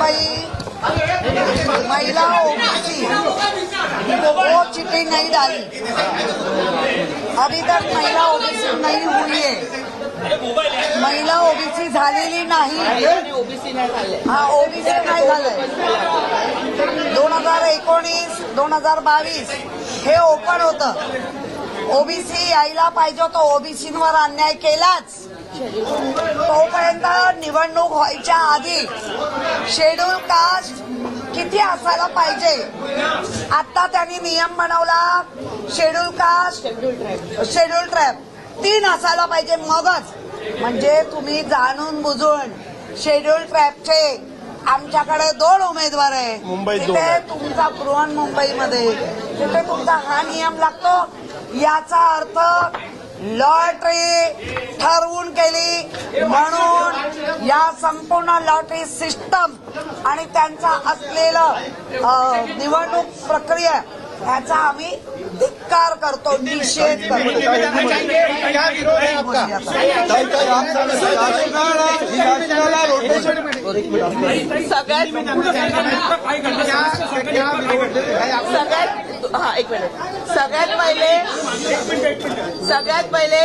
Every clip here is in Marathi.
हो, मुंबई हो, महिला ओबीसी वो चिट्ठी नहीं डाली अभी तक महिला ओबीसी नहीं हुई है महिला ओबीसी झालेली नाही. हा ओबीसी नाही झालंय. दोन हजार एकोणीस दोन हजार बावीस हे ओपन होतं. ओबीसी यायला पाहिजे होतं ओबीसीवर अन्याय केलाच. तोपर्यंत निवडणूक व्हायच्या आधी शेड्यूल कास्ट किती असायला पाहिजे? आता त्यांनी नियम बनवला शेड्यूल कास्ट शेड्यूल ट्रॅप तीन असायला पाहिजे मगच. म्हणजे तुम्ही जाणून बुजून शेड्यूल ट्रॅपचे आमच्याकडे दोन उमेदवार आहे तिथे. तुमचा बृहन मुंबईमध्ये. तिथे तुमचा हा नियम लागतो. याचा अर्थ लॉटरी ठरवून केली. म्हणून या संपूर्ण लॉटरी सिस्टम आणि त्यांचा असलेलं निवडणूक प्रक्रिया याचा आम्ही धिक्कार करतो निषेध करतो. सगळ्यात सगळ्यात हा एक मिनिट. सगळ्यात पहिले सगळ्यात पहिले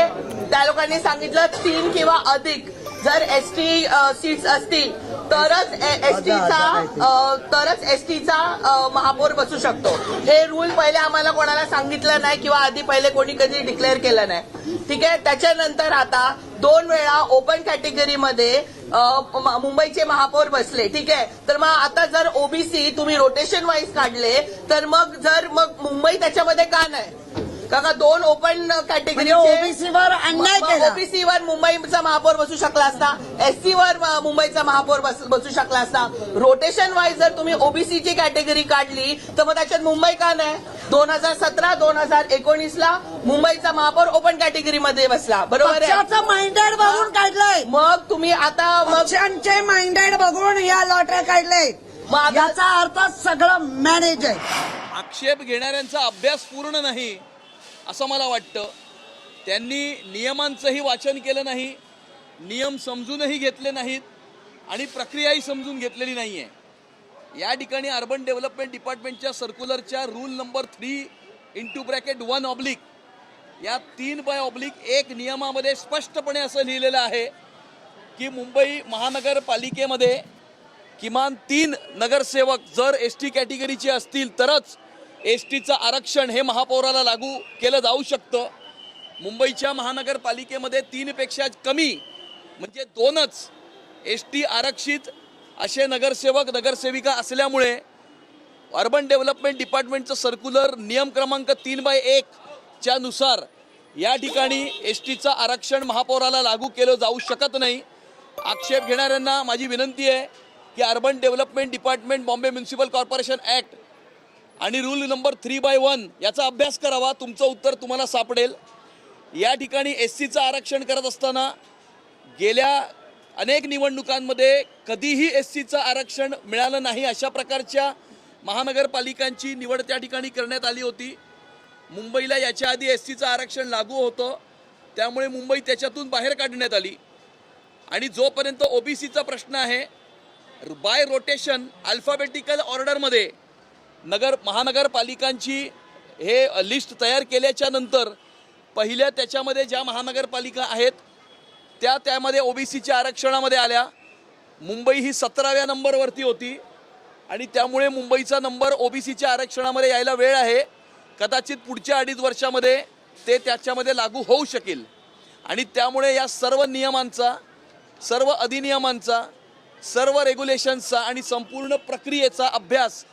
त्या लोकांनी सांगितलं तीन किंवा अधिक. जर एस टी सीट्स असतील तरच एस टीचा तरच एस टीचा महापौर बसू शकतो. हे रूल पहिले आम्हाला कोणाला सांगितलं नाही किंवा आधी पहिले कोणी कधी डिक्लेअर केलं नाही. ठीक आहे? त्याच्यानंतर आता दोन वेळा ओपन कॅटेगरीमध्ये मुंबईचे महापौर बसले. ठीक आहे? तर मग आता जर ओबीसी तुम्ही रोटेशन वाईज काढले तर मग जर मग मुंबई त्याच्यामध्ये का नाही? का का दोन ओपन कॅटेगरी ओबीसीवर अन्याय केला. ओबीसीवर मुंबईचा महापौर बसू शकला असता. एससीवर मुंबईचा महापौर बस- शकला असता. रोटेशन वाईज जर तुम्ही ओबीसीची कॅटेगरी काढली तर मग त्याच्यात मुंबई का नाही? दोन हजार सतरा दोन हजार एकोणीसला मुंबईचा महापौर ओपन कॅटेगरीमध्ये बसला. बरोबर आहे? माइंडेड बघून काढलंय. मग तुम्ही आता मग पक्षांचे माइंडेड बघून या लॉटऱ्या काढले मग आता- याचा अर्थ सगळं मॅनेज आहे. आक्षेप घेणाऱ्यांचा अभ्यास पूर्ण नाही. असं मला वाटतं. त्यांनी नियमांचंही वाचन केलं नाही नियम समजूनही घेतले नाहीत आणि प्रक्रियाही समजून घेतलेली नाही आहे या ठिकाणी अर्बन डेव्हलपमेंट डिपार्टमेंटच्या सर्क्युलरच्या rule number three into bracket one oblique या तीन बाय ऑब्लिक एक नियमामध्ये स्पष्टपणे असं लिहिलेलं आहे की मुंबई महानगरपालिकेमध्ये किमान तीन नगरसेवक जर एस टी कॅटेगरीचे असतील तरच एस टीचं आरक्षण हे महापौराला लागू केलं जाऊ शकतं. मुंबईच्या महानगरपालिकेमध्ये तीनपेक्षा कमी म्हणजे दोनच एस टी आरक्षित असे नगरसेवक नगरसेविका असल्यामुळे अर्बन डेव्हलपमेंट डिपार्टमेंटचं सर्क्युलर नियम क्रमांक तीन बाय एकच्या नुसार या ठिकाणी एस टीचं आरक्षण महापौराला लागू केलं जाऊ शकत नाही. आक्षेप घेणाऱ्यांना माझी विनंती आहे की urban development department Bombay municipal corporation act आणि rule number three by one याचा अभ्यास करावा. तुमचं उत्तर तुम्हाला सापडेल. या ठिकाणी एस सीचं आरक्षण करत असताना गेल्या अनेक निवडणुकांमध्ये कधीही एस सीचं आरक्षण मिळालं नाही अशा प्रकारच्या महानगरपालिकांची निवड त्या ठिकाणी करण्यात आली होती. मुंबईला याच्या आधी एस सीचं आरक्षण लागू होतं. त्यामुळे मुंबई त्याच्यातून बाहेर काढण्यात आली. आणि जोपर्यंत ओबीसीचा प्रश्न आहे बाय रोटेशन अल्फाबेटिकल ऑर्डरमध्ये नगर महानगरपालिकांची हे लिस्ट तयार केल्याच्यानंतर पहिल्या त्याच्यामध्ये ज्या महानगरपालिका आहेत त्या त्यामध्ये ओबीसीच्या आरक्षणामध्ये आल्या. मुंबई ही सतराव्या नंबरवरती होती आणि त्यामुळे मुंबईचा नंबर ओबीसीच्या आरक्षणामध्ये यायला वेळ आहे. कदाचित पुढच्या अडीच वर्षामध्ये ते त्याच्यामध्ये लागू होऊ शकेल. आणि त्यामुळे या सर्व नियमांचा सर्व अधिनियमांचा सर्व रेग्युलेशन्सचा आणि संपूर्ण प्रक्रियेचा अभ्यास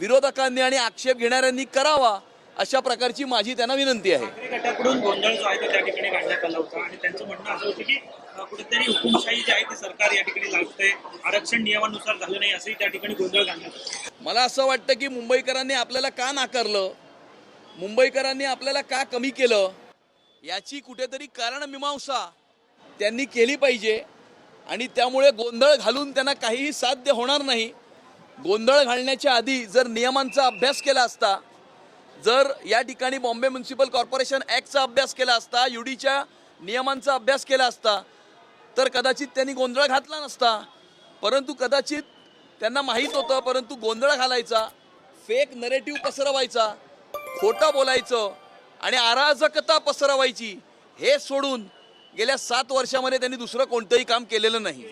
विरोधकांनी आणि आक्षेप घेणाऱ्यांनी करावा अशा प्रकारची माझी त्यांना विनंती आहे. गटाकडून गोंधळ जो आहे तो त्या ठिकाणी घालण्यात आला होता. आणि त्यांचं म्हणणं असं होतं की कुठेतरी हुकुमशाही जी आहे ती सरकार या ठिकाणी लागतंय आरक्षण नियमानुसार झालं नाही असंही त्या ठिकाणी गोंधळ घालण्यात मला असं वाटतं की मुंबईकरांनी आपल्याला का नाकारलं? मुंबईकरांनी आपल्याला का कमी केलं? याची कुठेतरी कारणमीमांसा त्यांनी केली पाहिजे. आणि त्यामुळे गोंधळ घालून त्यांना काहीही साध्य होणार नाही. गोंधळ घालण्याच्या आधी जर नियमांचा अभ्यास केला असता जर या ठिकाणी बॉम्बे म्युन्सिपल कॉर्पोरेशन ॲक्टचा अभ्यास केला असता युडीच्या नियमांचा अभ्यास केला असता तर कदाचित त्यांनी गोंधळ घातला नसता. परंतु कदाचित त्यांना माहीत होतं परंतु गोंधळ घालायचा फेक नरेटिव्ह पसरवायचा खोटं बोलायचं आणि अराजकता पसरवायची हे सोडून गेल्या सात वर्षामध्ये त्यांनी दुसरं कोणतंही काम केलेलं नाही.